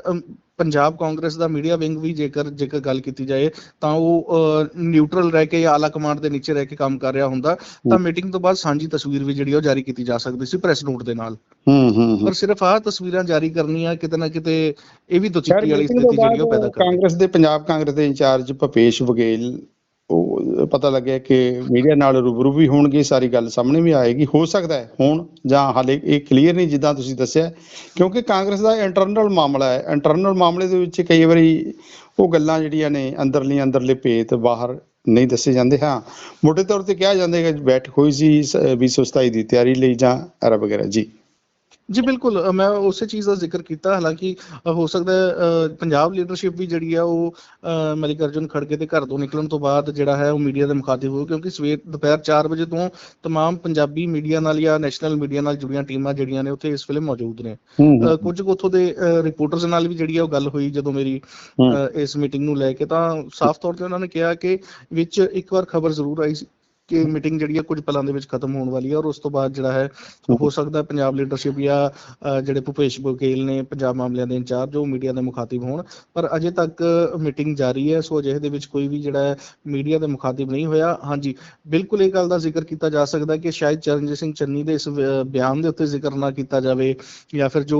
ਪੰਜਾਬ ਕਾਂਗਰਸ ਦਾ ਮੀਡੀਆ ਵਿੰਗ ਵੀ ਜੇਕਰ ਜੇਕਰ ਗੱਲ ਕੀਤੀ ਜਾਏ ਤਾਂ ਉਹ ਨਿਊਟਰਲ ਰਹਿ ਕੇ ਜਾਂ ਆਲਾ ਕਮਾਂਡ ਦੇ ਨੀਚੇ ਰਹਿ ਕੇ ਕੰਮ ਕਰ ਰਿਹਾ ਹੁੰਦਾ ਤਾਂ ਮੀਟਿੰਗ ਤੋਂ ਬਾਅਦ ਸਾਂਝੀ ਤਸਵੀਰ ਵੀ ਜਿਹੜੀ ਉਹ ਜਾਰੀ ਕੀਤੀ ਜਾ ਸਕਦੀ ਸੀ ਪ੍ਰੈਸ ਨੋਟ ਦੇ ਨਾਲ। ਹੂੰ ਹੂੰ ਪਰ ਸਿਰਫ ਆਹ ਤਸਵੀਰਾਂ ਜਾਰੀ ਕਰਨੀਆਂ ਕਿਤੇ ਨਾ ਕਿਤੇ ਇਹ ਵੀ ਦੁਚਿੱਤੀ ਵਾਲੀ ਸਥਿਤੀ ਜਿਹੜੀ ਉਹ ਪੈਦਾ ਕਰਦੀ ਕਾਂਗਰਸ ਦੇ ਪੰਜਾਬ ਕਾਂਗਰਸ ਦੇ ਇੰਚਾਰਜ ਭਪੇਸ਼ ਬਘੇਲ ਉਹ ਪਤਾ ਲੱਗਿਆ ਕਿ ਮੀਡੀਆ ਨਾਲ ਰੂਬਰੂ ਵੀ ਹੋਣਗੇ, ਸਾਰੀ ਗੱਲ ਸਾਹਮਣੇ ਵੀ ਆਏਗੀ। ਹੋ ਸਕਦਾ ਹੈ, ਹੁਣ ਜਾਂ ਹਾਲੇ ਇਹ ਕਲੀਅਰ ਨਹੀਂ ਜਿੱਦਾਂ ਤੁਸੀਂ ਦੱਸਿਆ। ਕਿਉਂਕਿ ਕਾਂਗਰਸ ਦਾ ਇੰਟਰਨਲ ਮਾਮਲਾ ਹੈ। ਇੰਟਰਨਲ ਮਾਮਲੇ ਦੇ ਵਿੱਚ ਕਈ ਵਾਰੀ ਉਹ ਗੱਲਾਂ ਜਿਹੜੀਆਂ ਨੇ, ਅੰਦਰਲੀ ਅੰਦਰਲੇ ਭੇਤ ਬਾਹਰ ਨਹੀਂ ਦੱਸੇ ਜਾਂਦੇ। ਹਾਂ ਮੋਟੇ ਤੌਰ ਤੇ ਕਿਹਾ ਜਾਂਦਾ ਹੈ ਕਿ ਬੈਠਕ ਹੋਈ ਸੀ 2027 ਦੀ ਤਿਆਰੀ ਲਈ ਜਾਂ ਐਰਾ ਵਗੈਰਾ। ਜੀ। ਜੀ ਬਿਲਕੁਲ ਮੈਂ ਉਸੇ ਚੀਜ਼ ਦਾ ਜ਼ਿਕਰ ਕੀਤਾ ਹਾਲਾਂਕਿ ਹੋ ਸਕਦਾ ਹੈ ਪੰਜਾਬ ਲੀਡਰਸ਼ਿਪ ਵੀ ਜਿਹੜੀ ਆ ਉਹ ਅ, ਮਲਿਕਾਰਜੁਨ ਖੜਗੇ ਦੇ ਘਰ ਤੋਂ ਨਿਕਲਣ ਤੋਂ ਬਾਅਦ ਜਿਹੜਾ ਹੈ ਉਹ ਮੀਡੀਆ ਦੇ ਮੁਖਾਤਿਬ ਹੋਏ ਕਿਉਂਕਿ ਸਵੇਰ ਦੁਪਹਿਰ 4 ਵਜੇ ਤੋਂ ਤਮਾਮ ਪੰਜਾਬੀ ਮੀਡੀਆ ਨਾਲ ਜਾਂ ਨੈਸ਼ਨਲ ਮੀਡੀਆ ਨਾਲ ਜੁੜੀਆਂ ਟੀਮਾਂ ਜਿਹੜੀਆਂ ਨੇ ਉੱਥੇ ਇਸ ਵੇਲੇ ਮੌਜੂਦ ਨੇ। ਕੁਝ ਉੱਥੋਂ ਦੇ ਰਿਪੋਰਟਰਸ ਨਾਲ ਵੀ ਜਿਹੜੀ ਆ ਉਹ ਗੱਲ ਹੋਈ ਜਦੋਂ ਮੇਰੀ ਹੂੰ। ਇਸ ਮੀਟਿੰਗ ਨੂੰ ਲੈ ਕੇ ਤਾਂ ਸਾਫ਼ ਤੌਰ ਤੇ ਉਹਨਾਂ ਨੇ ਕਿਹਾ ਕਿ ਵਿੱਚ ਇੱਕ ਵਾਰ ਖਬਰ ਜ਼ਰੂਰ ਆਈ ਸੀ। ਕਿ ਮੀਟਿੰਗ ਜਿਹੜੀ ਆ ਕੁਝ ਪਲਾਂ ਦੇ ਵਿੱਚ ਖਤਮ ਹੋਣ ਵਾਲੀ ਹੈ ਔਰ ਉਸ ਤੋਂ ਬਾਅਦ ਜਿਹੜਾ ਹੈ ਹੋ ਸਕਦਾ ਹੈ ਪੰਜਾਬ ਲੀਡਰਸ਼ਿਪ ਜਾਂ ਜਿਹੜੇ ਭੁਪੇਸ਼ ਬਘੇਲ ਨੇ ਪੰਜਾਬ ਮਾਮਲਿਆਂ ਦੇ ਇੰਚਾਰਜ ਉਹ ਮੀਡੀਆ ਦੇ ਮੁਖਾਤਿਬ ਹੋਣ। ਪਰ ਅਜੇ ਤੱਕ ਮੀਟਿੰਗ ਜਾਰੀ ਹੈ ਸੋ ਅਜਿਹੇ ਦੇ ਵਿੱਚ ਕੋਈ ਵੀ ਜਿਹੜਾ ਹੈ ਮੀਡੀਆ ਦੇ ਮੁਖਾਤਿਬ ਨਹੀਂ ਹੋਇਆ। ਹਾਂਜੀ ਬਿਲਕੁਲ ਇਹ ਗੱਲ ਦਾ ਜ਼ਿਕਰ ਕੀਤਾ ਜਾ ਸਕਦਾ ਹੈ ਕਿ ਸ਼ਾਇਦ ਚਰਨਜੀਤ ਸਿੰਘ ਚੰਨੀ ਦੇ ਇਸ ਬਿਆਨ ਦੇ ਉੱਤੇ ਜ਼ਿਕਰ ਨਾ ਕੀਤਾ ਜਾਵੇ ਜਾਂ ਫਿਰ ਜੋ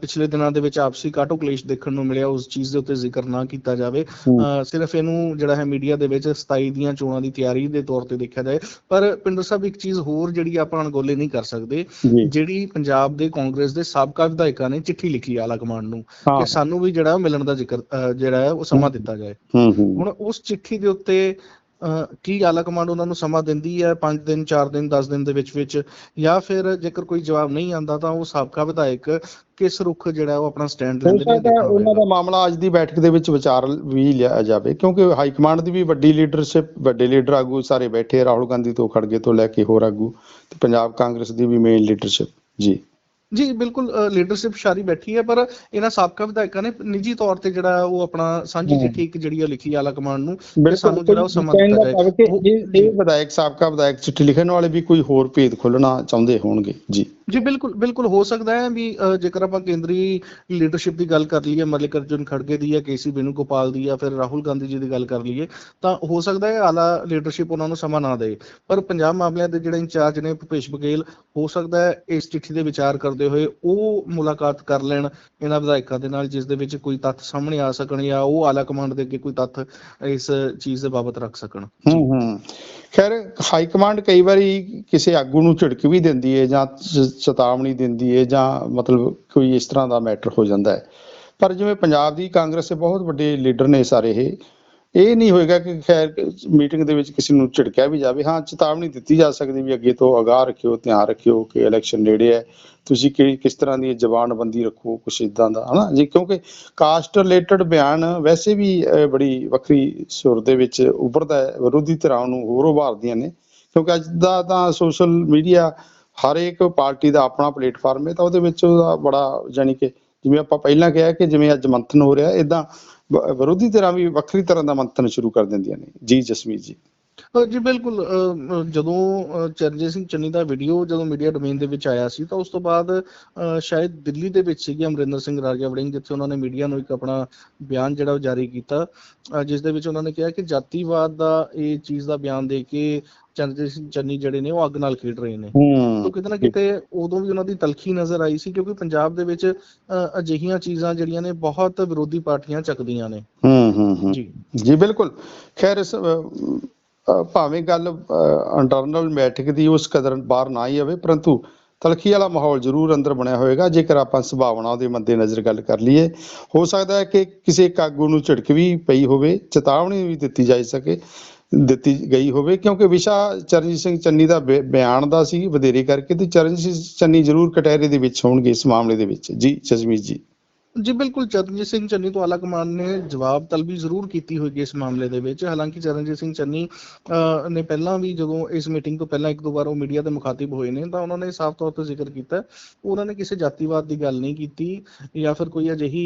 ਪਿਛਲੇ ਦਿਨਾਂ ਦੇ ਵਿੱਚ ਆਪਸੀ ਕਾਟੋ ਕਲੇਸ਼ ਦੇਖਣ ਨੂੰ ਮਿਲਿਆ ਉਸ ਚੀਜ਼ ਦੇ ਉੱਤੇ ਜ਼ਿਕਰ ਨਾ ਕੀਤਾ ਜਾਵੇ। ਹੂੰ। ਸਿਰਫ ਇਹਨੂੰ ਜਿਹੜਾ ਹੈ ਮੀਡੀਆ ਦੇ ਵਿੱਚ 27 ਦੀਆਂ ਚੋਣਾਂ ਦੀ ਤਿਆਰੀ ਦੇ ਤੌਰ ਤੇ ਦੇਖਿਆ ਜਾਏ ਪਰ ਪਿੰਡਰ ਸਾਹਿਬ ਇੱਕ ਚੀਜ਼ ਹੋਰ ਜਿਹੜੀ ਆਪਾਂ ਅਣਗੌਲੇ ਨਹੀਂ ਕਰ ਸਕਦੇ ਜਿਹੜੀ ਪੰਜਾਬ ਦੇ ਕਾਂਗਰਸ ਦੇ ਸਾਬਕਾ ਵਿਧਾਇਕਾਂ ਨੇ ਚਿੱਠੀ ਲਿਖੀ ਆਲਾ ਕਮਾਂਡ ਨੂੰ ਕਿ ਸਾਨੂੰ ਵੀ ਜਿਹੜਾ ਮਿਲਣ ਦਾ ਜ਼ਿਕਰ ਜਿਹੜਾ ਹੈ ਉਹ ਸਮਾਂ ਦਿੱਤਾ ਜਾਏ। ਹੁਣ ਉਸ ਚਿੱਠੀ ਦੇ ਉੱਤੇ ਕੀ ਆਲਾ ਕਮਾਂਡ ਉਹਨਾਂ ਨੂੰ ਸਮਾਂ ਦਿੰਦੀ ਹੈ? 5 ਦਿਨ 4 ਦਿਨ 10 ਦਿਨ ਦੇ ਵਿੱਚ ਵਿੱਚ ਜਾਂ ਫਿਰ ਜੇਕਰ ਕੋਈ ਜਵਾਬ ਨਹੀਂ ਆਂਦਾ ਤਾਂ ਉਹ ਸਾਬਕਾ ਵਿਧਾਇਕ ਕਿਸ ਰੁਖ ਜਿਹੜਾ ਉਹ ਆਪਣਾ ਸਟੈਂਡ ਲੈਂਦੇ ਨੇ ਉਹਨਾਂ ਦਾ ਮਾਮਲਾ ਅੱਜ ਦੀ ਬੈਠਕ ਦੇ ਵਿੱਚ ਵਿਚਾਰ ਵੀ ਲਿਆ ਜਾਵੇ ਕਿਉਂਕਿ ਹਾਈ ਕਮਾਂਡ ਦੀ ਵੀ ਵੱਡੀ ਲੀਡਰਸ਼ਿਪ ਵੱਡੇ ਲੀਡਰ ਆਗੂ ਸਾਰੇ ਬੈਠੇ ਰਾਹੁਲ ਗਾਂਧੀ ਤੋਂ ਖੜਗੇ ਤੋਂ ਲੈ ਕੇ ਹੋਰ ਆਗੂ ਤੇ ਪੰਜਾਬ ਕਾਂਗਰਸ ਦੀ ਵੀ ਮੇਨ ਲੀਡਰਸ਼ਿਪ ਜੀ। ਜੀ ਬਿਲਕੁਲ ਲੀਡਰਸ਼ਿਪ ਸ਼ਾਰੀ ਬੈਠੀ ਹੈ ਪਰ ਇਹਨਾਂ ਸਾਬਕਾ ਵਿਧਾਇਕਾਂ ਨੇ ਨਿੱਜੀ ਤੌਰ ਤੇ ਜਿਹੜਾ ਉਹ ਆਪਣਾ ਸਾਂਝੀ। ਚਿੱਠੀ ਇੱਕ ਜਿਹੜੀ ਆ ਲਿਖੀ ਆਲਾ ਕਮਾਂਡ ਨੂੰ ਸਾਨੂੰ ਜਿਹੜਾ ਉਹ ਸਮਾਂ ਦਿੱਤਾ ਜਾਏ ਇਹ ਵਿਧਾਇਕ ਸਾਬਕਾ ਵਿਧਾਇਕ ਚਿੱਠੀ ਲਿਖਣ ਵਾਲੇ ਵੀ ਕੋਈ ਹੋਰ ਭੇਦ ਖੋਲਣਾ ਚਾਹੁੰਦੇ ਹੋਣਗੇ ਜੀ ਜੀ, ਬਿਲਕੁਲ ਬਿਲਕੁਲ ਹੋ ਸਕਦਾ ਹੈ ਵੀ ਜੇਕਰ ਆਪਾਂ ਕੇਂਦਰੀ ਲੀਡਰਸ਼ਿਪ ਦੀ ਗੱਲ ਕਰ ਲਈਏ ਮਲਿਕ ਅਰਜੁਨ ਖੜਗੇ ਦੀ ਜਾਂ ਕੇਸੀ ਬੇਨੂਗੋਪਾਲ ਦੀ ਜਾਂ ਫਿਰ ਰਾਹੁਲ ਗਾਂਧੀ ਜੀ ਦੀ ਗੱਲ ਕਰ ਲਈਏ, ਤਾਂ ਹੋ ਸਕਦਾ ਹੈ ਆਲਾ ਲੀਡਰਸ਼ਿਪ ਉਹਨਾਂ ਨੂੰ ਸਮਾਂ ਨਾ ਦੇ ਪਰ ਪੰਜਾਬ ਮਾਮਲਿਆਂ ਦੇ ਜਿਹੜੇ ਇੰਚਾਰਜ ਨੇ ਭੁਪੇਸ਼ ਬਘੇਲ, ਹੋ ਸਕਦਾ ਹੈ ਇਸ ਚਿੱਠੀ ਦੇ ਵਿਚਾਰ ਕਰਦੇ ਹੋਏ ਉਹ ਮੁਲਾਕਾਤ ਕਰ ਲੈਣ ਇਹਨਾਂ ਵਿਧਾਇਕਾਂ ਦੇ ਨਾਲ, ਜਿਸ ਦੇ ਵਿੱਚ ਕੋਈ ਤੱਥ ਸਾਹਮਣੇ ਆ ਸਕਣ ਜਾਂ ਉਹ ਆਲਾ ਕਮਾਂਡ ਦੇ ਅੱਗੇ ਕੋਈ ਤੱਥ ਇਸ ਚੀਜ਼ ਦੇ ਬਾਬਤ ਰੱਖ ਸਕਣ। ਹੂੰ ਹੂੰ। ਖੈਰ, ਹਾਈ ਕਮਾਂਡ ਕਈ ਵਾਰੀ ਕਿਸੇ ਆਗੂ ਨੂੰ ਝਿੜਕ ਵੀ ਦਿੰਦੀ ਹੈ ਜਾਂ ਚੇਤਾਵਨੀ ਦਿੰਦੀ ਹੈ ਜਾਂ ਮਤਲਬ ਕੋਈ ਇਸ ਤਰ੍ਹਾਂ ਦਾ ਮੈਟਰ ਹੋ ਜਾਂਦਾ ਹੈ ਪਰ ਜਿਵੇਂ ਪੰਜਾਬ ਦੀ ਕਾਂਗਰਸ ਦੇ ਬਹੁਤ ਵੱਡੇ ਲੀਡਰ ਨੇ ਸਾਰੇ ਇਹ ਇਹ ਨਹੀਂ ਹੋਏਗਾ ਕਿ ਖੈਰ ਮੀਟਿੰਗ ਦੇ ਵਿੱਚ ਕਿਸੇ ਨੂੰ ਝਿੜਕਿਆ ਵੀ ਜਾਵੇ। ਹਾਂ, ਚੇਤਾਵਨੀ ਦਿੱਤੀ ਜਾ ਸਕਦੀ ਵੀ ਅੱਗੇ ਤੋਂ ਅਗਾਹ ਰੱਖਿਓ, ਧਿਆਨ ਰੱਖਿਓ ਕਿ ਇਲੈਕਸ਼ਨ ਨੇੜੇ ਹੈ। ਤੁਸੀਂ ਕਿ, ਕਿਸ ਤਰ੍ਹਾਂ ਦੀ ਜ਼ਬਾਨਬੰਦੀ ਰੱਖੋ, ਕੁਛ ਇਦਾਂ ਦਾ, ਹਨਾ? ਜੀ ਕਿਉਂਕਿ ਕਾਸਟ ਰਿਲੇਟਡ ਬਿਆਨ ਵੈਸੇ ਵੀ ਬੜੀ ਵੱਖਰੀ ਸੁਰ ਦੇ ਵਿੱਚ ਉੱਭਰਦਾ ਹੈ। ਵਿਰੋਧੀ ਧਿਰਾਂ ਨੂੰ ਹੋਰ ਉਭਾਰਦੀਆਂ ਨੇ। ਕਿਉਂਕਿ ਅੱਜ ਦਾ ਤਾਂ ਸੋਸ਼ਲ ਮੀਡੀਆ ਹਰ ਇੱਕ ਪਾਰਟੀ ਦਾ ਆਪਣਾ ਪਲੇਟਫਾਰਮ ਹੈ ਤਾਂ ਉਹਦੇ ਵਿੱਚ ਉਹਦਾ ਬੜਾ ਜਾਣੀ ਕਿ ਜਿਵੇਂ ਆਪਾਂ ਪਹਿਲਾਂ ਕਿਹਾ ਕਿ ਜਿਵੇਂ ਅੱਜ ਮੰਥਨ ਹੋ ਰਿਹਾ ਇਦਾਂ ਵਿਰੋਧੀ ਧਿਰਾਂ ਵੀ ਵੱਖਰੀ ਤਰ੍ਹਾਂ ਦਾ ਮੰਥਨ ਸ਼ੁਰੂ ਕਰ ਦਿੰਦੀਆਂ ਨੇ, ਜੀ ਜਸਮੀਤ ਜੀ। ਜੀ ਬਿਲਕੁਲ ਜਦੋਂ ਚਰਨਜੀਤ ਸਿੰਘ ਚੰਨੀ ਦਾ ਵੀਡੀਓ ਜਦੋਂ ਮੀਡੀਆ ਡੋਮੇਨ ਦੇ ਵਿੱਚ ਆਇਆ ਸੀ ਤਾਂ ਉਸ ਤੋਂ ਬਾਅਦ ਸ਼ਾਇਦ ਦਿੱਲੀ ਦੇ ਵਿੱਚ ਸੀਗੇ ਅਮਰਿੰਦਰ ਸਿੰਘ ਰਾਜਾ ਵੜਿੰਗ ਜਿੱਥੇ ਉਹਨਾਂ ਨੇ ਮੀਡੀਆ ਨੂੰ ਇੱਕ ਆਪਣਾ ਬਿਆਨ ਜਿਹੜਾ ਉਹ ਜਾਰੀ ਕੀਤਾ ਜਿਸ ਦੇ ਵਿੱਚ ਉਹਨਾਂ ਨੇ ਕਿਹਾ ਕਿ ਜਾਤੀਵਾਦ ਦਾ ਇਹ ਚੀਜ਼ ਦਾ ਬਿਆਨ ਦੇ ਕੇ ਚਰਨਜੀਤ ਸਿੰਘ ਚੰਨੀ ਜਿਹੜੇ ਨੇ ਉਹ ਅੱਗ ਨਾਲ ਖੇਡ ਰਹੇ ਨੇ। ਤਾਂ ਕਿਤੇ ਨਾ ਕਿਤੇ ਉਦੋਂ ਵੀ ਉਹਨਾਂ ਦੀ ਤਲਖੀ ਨਜ਼ਰ ਆਈ ਸੀ ਕਿਉਂਕਿ ਪੰਜਾਬ ਦੇ ਵਿੱਚ ਅਜਿਹੀਆਂ ਚੀਜ਼ਾਂ ਜਿਹੜੀਆਂ ਨੇ ਬਹੁਤ ਵਿਰੋਧੀ ਪਾਰਟੀਆਂ ਚੱਕਦੀਆਂ ਨੇ। ਹੂੰ ਹੂੰ ਹੂੰ। ਜੀ। ਜੀ ਬਿਲਕੁਲ। ਖੈਰ ਇਸ ਭਾਵੇਂ ਗੱਲ ਇੰਟਰਨਲ ਮੈਟ੍ਰਿਕ ਦੀ ਉਸ ਕਦਰ ਬਾਹਰ ਨਾ ਹੀ ਆਵੇ ਪਰੰਤੂ ਤਲਖੀ ਵਾਲਾ ਮਾਹੌਲ ਜ਼ਰੂਰ ਅੰਦਰ ਬਣਿਆ ਹੋਏਗਾ ਜੇਕਰ ਆਪਾਂ ਸੰਭਾਵਨਾ ਦੇ ਮੱਦੇ ਨਜ਼ਰ ਗੱਲ ਕਰ ਲਈਏ। ਹੋ ਸਕਦਾ ਹੈ ਕਿ ਕਿਸੇ ਕਾਗੂ ਨੂੰ ਝਿੜਕ ਵੀ ਪਈ ਹੋਵੇ, ਚੇਤਾਵਨੀ ਵੀ ਦਿੱਤੀ ਜਾ ਸਕੇ, ਦਿੱਤੀ ਗਈ ਹੋਵੇ, ਕਿਉਂਕਿ ਵਿਸ਼ਾ ਚਰਨਜੀਤ ਸਿੰਘ ਚੰਨੀ ਦਾ ਬਿ- ਬਿਆਨ ਦਾ ਸੀ, ਵਧੇਰੇ ਕਰਕੇ, ਤੇ ਚਰਨਜੀਤ ਸਿੰਘ ਚੰਨੀ ਜ਼ਰੂਰ ਕਟਹਿਰੇ ਦੇ ਵਿੱਚ ਹੋਣਗੇ ਇਸ ਮਾਮਲੇ ਦੇ ਵਿੱਚ। ਜੀ, ਜਸਮੀਤ ਜੀ। ਜੀ ਬਿਲਕੁਲ ਚਰਨਜੀਤ ਸਿੰਘ ਚੰਨੀ ਤੋਂ ਆਲਾ ਕਮਾਨ ਨੇ ਜਵਾਬ ਤਲਬੀ ਜ਼ਰੂਰ ਕੀਤੀ ਹੋਈ ਇਸ ਮਾਮਲੇ ਦੇ ਵਿੱਚ। ਹਾਲਾਂਕਿ ਚਰਨਜੀਤ ਸਿੰਘ ਚੰਨੀ ਨੇ ਪਹਿਲਾਂ ਵੀ ਜਦੋਂ ਇਸ ਮੀਟਿੰਗ ਤੋਂ ਪਹਿਲਾਂ ਇੱਕ ਦੋ ਵਾਰ ਉਹ ਮੀਡੀਆ ਦੇ ਮੁਖਾਤਿਬ ਹੋਏ ਨੇ ਤਾਂ ਉਹਨਾਂ ਨੇ ਸਾਫ਼ ਤੌਰ ਤੇ ਜ਼ਿਕਰ ਕੀਤਾ ਉਹਨਾਂ ਨੇ ਕਿਸੇ ਜਾਤੀਵਾਦ ਦੀ ਗੱਲ ਨਹੀਂ ਕੀਤੀ ਜਾਂ ਫਿਰ ਕੋਈ ਅਜਿਹੀ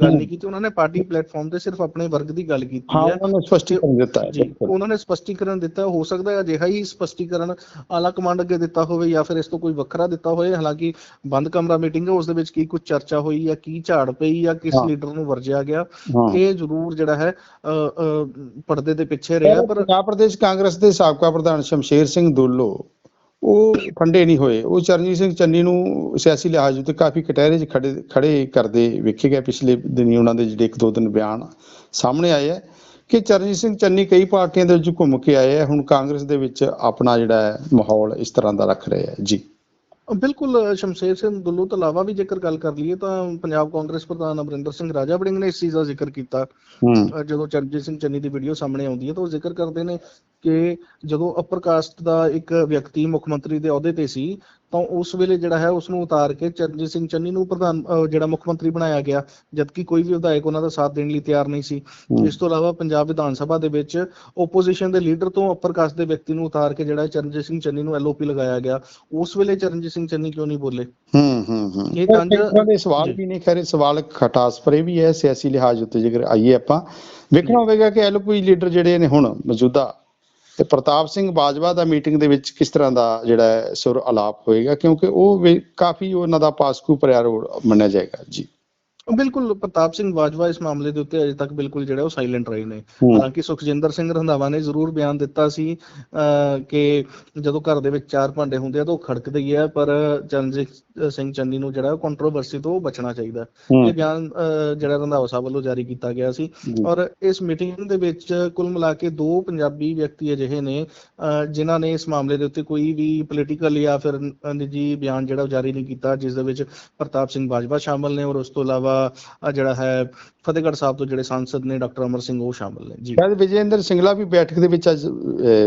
ਗੱਲ ਨਹੀਂ ਕੀਤੀ। ਉਹਨਾਂ ਨੇ ਪਾਰਟੀ ਪਲੇਟਫਾਰਮ ਤੇ ਸਿਰਫ ਆਪਣੇ ਵਰਗ ਦੀ ਗੱਲ ਕੀਤੀ ਹਾਂ ਉਹਨਾਂ ਨੇ ਸਪਸ਼ਟੀਕਰਨ ਦਿੱਤਾ ਹੈ ਜੀ। ਉਹਨਾਂ ਨੇ ਸਪਸ਼ਟੀਕਰਨ ਦਿੱਤਾ। ਹੋ ਸਕਦਾ ਹੈ ਅਜਿਹਾ ਹੀ ਸਪਸ਼ਟੀਕਰਨ ਆਲਾ ਕਮਾਂਡ ਅੱਗੇ ਦਿੱਤਾ ਹੋਵੇ ਜਾਂ ਫਿਰ ਇਸ ਤੋਂ ਕੋਈ ਵੱਖਰਾ ਦਿੱਤਾ ਹੋਵੇ ਹਾਲਾਂਕਿ ਬੰਦ ਕਮਰਾ ਮੀਟਿੰਗ ਹੈ ਉਸ ਦੇ ਵਿੱਚ ਕੀ ਕੁਝ ਚਰਚਾ ਹੋਈ ਜਾਂ ਕੀ ਝਾੜ ਪਈ ਜਾਂ ਕਿਸ। ਲੀਡਰ ਨੂੰ ਵਰਜਿਆ ਗਿਆ। ਇਹ ਜ਼ਰੂਰ ਜਿਹੜਾ ਹੈ ਪਰਦੇ ਦੇ ਪਿੱਛੇ ਰਿਹਾ ਪਰ ਪੰਜਾਬ ਪ੍ਰਦੇਸ਼ ਕਾਂਗਰਸ ਦੇ ਸਾਬਕਾ ਪ੍ਰਧਾਨ ਸ਼ਮਸ਼ੇਰ ਸਿੰਘ ਦੁੱਲੋ ਉਹ ਠੰਡੇ ਨਹੀਂ ਹੋਏ। ਉਹ ਚਰਨਜੀਤ ਸਿੰਘ ਚੰਨੀ ਨੂੰ ਸਿਆਸੀ ਲਿਹਾਜ਼ ਉਤੇ ਕਾਫੀ ਕਟਹਿਰੇ 'ਚ ਖੜੇ ਖੜੇ ਕਰਦੇ ਵੇਖੇ ਗਏ ਪਿਛਲੇ ਦਿਨੀ ਉਹਨਾਂ ਦੇ ਜਿਹੜੇ ਇੱਕ ਦੋ ਦਿਨ ਬਿਆਨ ਸਾਹਮਣੇ ਆਏ ਹੈ ਕਿ ਚਰਨਜੀਤ ਸਿੰਘ ਚੰਨੀ ਕਈ ਪਾਰਟੀਆਂ ਦੇ ਵਿੱਚ ਘੁੰਮ ਕੇ ਆਏ ਆ ਹੁਣ ਕਾਂਗਰਸ ਦੇ ਵਿੱਚ ਆਪਣਾ ਜਿਹੜਾ ਹੈ ਮਾਹੌਲ ਇਸ ਤਰ੍ਹਾਂ ਦਾ ਰੱਖ ਰਹੇ ਆ। ਜੀ। ਬਿਲਕੁਲ ਸ਼ਮਸ਼ੇਰ ਸਿੰਘ ਦੁੱਲੂ ਤੋਂ ਇਲਾਵਾ ਵੀ ਜੇਕਰ ਗੱਲ ਕਰ ਲਈਏ ਤਾਂ ਪੰਜਾਬ ਕਾਂਗਰਸ ਪ੍ਰਧਾਨ ਅਮਰਿੰਦਰ ਸਿੰਘ ਰਾਜਾ ਵੜਿੰਗ ਨੇ ਇਸ ਚੀਜ਼ ਦਾ ਜ਼ਿਕਰ ਕੀਤਾ। ਜਦੋਂ ਚਰਨਜੀਤ ਸਿੰਘ ਚੰਨੀ ਦੀ ਵੀਡੀਓ ਸਾਹਮਣੇ ਆਉਂਦੀ ਹੈ ਤਾਂ ਉਹ ਜ਼ਿਕਰ ਕਰਦੇ ਨੇ ਕਿ ਜਦੋਂ ਅਪਰ ਕਾਸਟ ਦਾ ਇੱਕ ਵਿਅਕਤੀ ਮੁੱਖ ਮੰਤਰੀ ਦੇ ਅਹੁਦੇ ਤੇ ਸੀ ਤਾਂ ਉਸ ਵੇਲੇ ਜਿਹੜਾ ਹੈ ਉਸ ਨੂੰ ਉਤਾਰ ਕੇ ਚਰਨਜੀਤ ਸਿੰਘ ਚੰਨੀ ਨੂੰ ਪ੍ਰਧਾਨ ਜਿਹੜਾ ਮੁੱਖ ਮੰਤਰੀ ਬਣਾਇਆ ਗਿਆ ਜਦਕਿ ਕੋਈ ਵੀ ਵਿਧਾਇਕ ਉਹਨਾਂ ਦਾ ਸਾਥ ਦੇਣ ਲਈ ਤਿਆਰ ਨਹੀਂ ਸੀ। ਇਸ ਤੋਂ ਇਲਾਵਾ ਪੰਜਾਬ ਵਿਧਾਨ ਸਭਾ ਦੇ ਵਿੱਚ ਓਪੋਜੀਸ਼ਨ ਦੇ ਲੀਡਰ ਤੋਂ ਅਪਰ ਕਾਸਟ ਦੇ ਵਿਅਕਤੀ ਨੂੰ ਉਤਾਰ ਕੇ ਜਿਹੜਾ ਚਰਨਜੀਤ ਸਿੰਘ ਚੰਨੀ ਨੂੰ ਐਲਓਪੀ ਲਗਾਇਆ ਗਿਆ ਉਸ ਵੇਲੇ ਚਰਨਜੀਤ ਸਿੰਘ ਚੰਨੀ ਕਿਉਂ ਨਹੀਂ ਬੋਲੇ? ਹੂੰ ਹੂੰ ਹੂੰ। ਇਹ ਪਰ ਤਰ੍ਹਾਂ ਦੇ ਸਵਾਲ। ਵੀ ਨੇ ਖੈਰ ਇਹ ਸਵਾਲ ਖਟਾਸ ਭਰੇ ਵੀ ਹੈ ਸਿਆਸੀ ਲਿਹਾਜ਼ ਉੱਤੇ ਜੇਕਰ ਆਈਏ ਆਪਾਂ। ਵੇਖਣਾ ਹੋਵੇਗਾ ਕਿ ਐਲਪੀ ਲੀਡਰ ਜਿਹੜੇ ਨੇ ਹੁਣ ਮੌਜੂਦਾ ਤੇ ਪ੍ਰਤਾਪ ਸਿੰਘ ਬਾਜਵਾ ਦਾ ਮੀਟਿੰਗ ਦੇ ਵਿੱਚ ਕਿਸ ਤਰ੍ਹਾਂ ਦਾ ਜਿਹੜਾ ਹੈ ਸੁਰ ਅਲਾਪ ਹੋਏਗਾ? ਕਿਉਂਕਿ ਉਹ ਵੀ ਕਾਫੀ ਉਹਨਾਂ ਦਾ ਪਾਸਕੂ ਭਰਿਆ ਰੋਡ ਮੰਨਿਆ ਜਾਏਗਾ। ਜੀ। ਬਿਲਕੁਲ ਪ੍ਰਤਾਪ ਸਿੰਘ ਬਾਜਵਾ ਇਸ ਮਾਮਲੇ ਦੇ ਉੱਤੇ ਅਜੇ ਤੱਕ ਬਿਲਕੁਲ ਜਿਹੜਾ ਉਹ ਸਾਇਲੈਂਟ ਰਹੇ ਨੇ। ਹਾਲਾਂਕਿ ਸੁਖਜਿੰਦਰ ਸਿੰਘ ਰੰਧਾਵਾ ਨੇ ਜ਼ਰੂਰ ਬਿਆਨ ਦਿੱਤਾ ਸੀ ਕਿ ਜਦੋਂ ਘਰ ਦੇ ਵਿੱਚ ਚਾਰ ਭਾਂਡੇ ਹੁੰਦੇ ਆ ਤਾਂ ਉਹ ਖੜਕਦੇ ਹੀ ਆ ਪਰ ਚਰਨਜੀਤ ਸਿੰਘ ਚੰਨੀ ਨੂੰ ਜਿਹੜਾ ਕੰਟਰੋਵਰਸੀ ਤੋਂ ਬਚਣਾ ਚਾਹੀਦਾ। ਇਹ ਬਿਆਨ ਜਿਹੜਾ ਰੰਧਾਵਾ ਸਾਹਿਬ ਵੱਲੋਂ ਜਾਰੀ ਕੀਤਾ ਗਿਆ ਸੀ। ਔਰ ਇਸ ਮੀਟਿੰਗ ਦੇ ਵਿੱਚ ਕੁੱਲ ਮਿਲਾ ਕੇ ਦੋ ਪੰਜਾਬੀ ਵਿਅਕਤੀ ਅਜਿਹੇ ਨੇ ਜਿਨ੍ਹਾਂ ਨੇ ਇਸ ਮਾਮਲੇ ਦੇ ਉੱਤੇ ਕੋਈ ਵੀ ਪੋਲੀਟੀਕਲ ਜਾਂ ਫਿਰ ਨਿੱਜੀ ਬਿਆਨ ਜਿਹੜਾ ਜਾਰੀ ਨਹੀਂ ਕੀਤਾ ਜਿਸ ਦੇ ਵਿੱਚ ਪ੍ਰਤਾਪ ਸਿੰਘ ਬਾਜਵਾ ਸ਼ਾਮਲ ਨੇ ਔਰ ਉਸ ਤੋਂ ਇਲਾਵਾ ਜਿਹੜਾ ਹੈ ਫਤਿਹਗੜ੍ਹ ਸਾਹਿਬ ਤੋਂ ਜਿਹੜੇ ਸਾਂਸਦ ਨੇ ਡਾਕਟਰ ਅਮਰ ਸਿੰਘ ਉਹ ਸ਼ਾਮਲ ਨੇ। ਜੀ। ਸ਼ਾਇਦ ਵਿਜੇਂਦਰ ਸਿੰਗਲਾ ਵੀ ਬੈਠਕ ਦੇ ਵਿੱਚ ਅੱਜ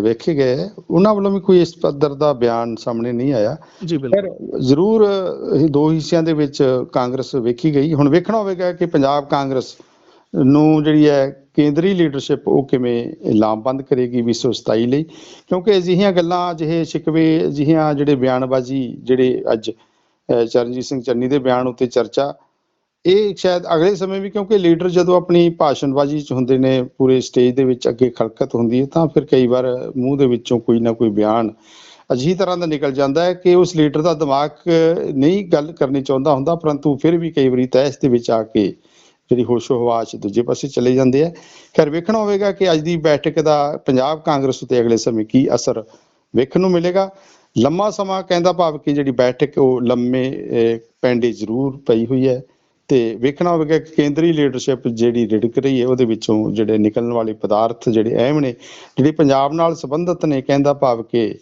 ਵੇਖੇ ਗਏ। ਉਹਨਾਂ ਵੱਲੋਂ ਵੀ ਕੋਈ ਇਸ ਪੱਧਰ ਦਾ ਬਿਆਨ ਸਾਹਮਣੇ ਨਹੀਂ ਆਇਆ। ਜੀ ਪਰ ਬਿਲਕੁਲ ਜ਼ਰੂਰ ਦੋ ਹਿੱਸਿਆਂ ਦੇ ਵਿੱਚ ਕਾਂਗਰਸ ਵੇਖੀ ਗਈ। ਹੁਣ ਵੇਖਣਾ ਹੋਵੇਗਾ ਕਿ ਪੰਜਾਬ ਕਾਂਗਰਸ ਨੂੰ ਜਿਹੜੀ ਹੈ ਕੇਂਦਰੀ ਲੀਡਰਸ਼ਿਪ ਉਹ ਕਿਵੇਂ ਲਾਮਬੰਦ ਕਰੇਗੀ 227 ਲਈ। ਕਿਉਂਕਿ ਅਜਿਹੀਆਂ ਗੱਲਾਂ ਅਜਿਹੇ ਸ਼ਿਕਵੇ ਅਜਿਹੀਆਂ ਜਿਹੜੇ ਬਿਆਨਬਾਜ਼ੀ ਜਿਹੜੇ ਅੱਜ ਚਰਨਜੀਤ ਸਿੰਘ ਚੰਨੀ ਦੇ ਬਿਆਨ ਉੱਤੇ ਚਰਚਾ ਇਹ ਸ਼ਾਇਦ ਅਗਲੇ ਸਮੇਂ ਵੀ, ਕਿਉਂਕਿ ਲੀਡਰ ਜਦੋਂ ਆਪਣੀ ਭਾਸ਼ਣਬਾਜ਼ੀ ਚ ਹੁੰਦੇ ਨੇ, ਪੂਰੇ ਸਟੇਜ ਦੇ ਵਿੱਚ ਅੱਗੇ ਖਲਕਤ ਹੁੰਦੀ ਹੈ, ਤਾਂ ਫਿਰ ਕਈ ਵਾਰ ਮੂੰਹ ਦੇ ਵਿੱਚੋਂ ਕੋਈ ਨਾ ਕੋਈ ਬਿਆਨ ਅਜਿਹੀ ਤਰ੍ਹਾਂ ਦਾ ਨਿਕਲ ਜਾਂਦਾ ਹੈ ਕਿ ਉਸ ਲੀਡਰ ਦਾ ਦਿਮਾਗ ਨਹੀਂ ਗੱਲ ਕਰਨੀ ਚਾਹੁੰਦਾ ਹੁੰਦਾ, ਪਰੰਤੂ ਫਿਰ ਵੀ ਕਈ ਵਾਰੀ ਤਹਿਸ ਦੇ ਵਿੱਚ ਆ ਕੇ ਜਿਹੜੀ ਹੋਸ਼ੋ ਹਵਾਸ ਦੂਜੇ ਪਾਸੇ ਚਲੇ ਜਾਂਦੇ ਆ। ਖੈਰ, ਵੇਖਣਾ ਹੋਵੇਗਾ ਕਿ ਅੱਜ ਦੀ ਬੈਠਕ ਦਾ ਪੰਜਾਬ ਕਾਂਗਰਸ ਉਤੇ ਅਗਲੇ ਸਮੇਂ ਕੀ ਅਸਰ ਵੇਖਣ ਨੂੰ ਮਿਲੇਗਾ। ਲੰਮਾ ਸਮਾਂ ਕਹਿੰਦਾ ਭਾਵ ਕਿ ਜਿਹੜੀ ਬੈਠਕ ਉਹ ਲੰਮੇ ਪੈਂਡੇ ਜ਼ਰੂਰ ਪਈ ਹੋਈ ਹੈ। ਤੇ ਵੇਖਣਾ ਹੋਵੇਗਾ ਕਿ ਕੇਂਦਰੀ ਲੀਡਰਸ਼ਿਪ ਜਿਹੜੀ ਰਿੜਕ ਰਹੀ ਹੈ ਉਹਦੇ ਵਿੱਚੋਂ ਜਿਹੜੇ ਨਿਕਲਣ ਵਾਲੇ ਪਦਾਰਥ ਜਿਹੜੇ ਅਹਿਮ ਨੇ ਜਿਹੜੇ ਪੰਜਾਬ ਨਾਲ ਸੰਬੰਧਿਤ ਨੇ ਕਹਿੰਦਾ ਭਾਵ ਕਿ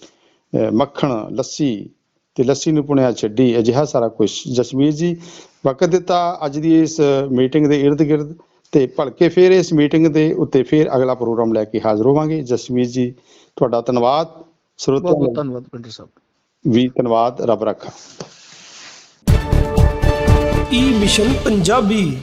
ਮੱਖਣ ਲੱਸੀ ਤੇ ਲੱਸੀ ਨੂੰ ਪੁਣਿਆ ਛੱਡੀ ਅਜਿਹਾ ਸਾਰਾ ਕੁਝ ਜਸਵੀਰ ਜੀ ਵਕਤ ਦਿੱਤਾ ਅੱਜ ਦੀ ਇਸ ਮੀਟਿੰਗ ਦੇ ਇਰਦ ਗਿਰਦ ਤੇ ਭਲਕੇ ਫਿਰ ਇਸ ਮੀਟਿੰਗ ਦੇ ਉੱਤੇ ਫਿਰ ਅਗਲਾ ਪ੍ਰੋਗਰਾਮ ਲੈ ਕੇ ਹਾਜ਼ਰ ਹੋਵਾਂਗੇ। ਜਸਵੀਰ ਜੀ ਤੁਹਾਡਾ ਧੰਨਵਾਦ। ਸਰੋਤਿਆਂ ਨੂੰ ਧੰਨਵਾਦ ਪਿੰਡਰ ਸਾਹਿਬ। ਵੀ ਧੰਨਵਾਦ ਰੱਬ ਰੱਖਾ। ਈ ਮਿਸ਼ਨ ਪੰਜਾਬੀ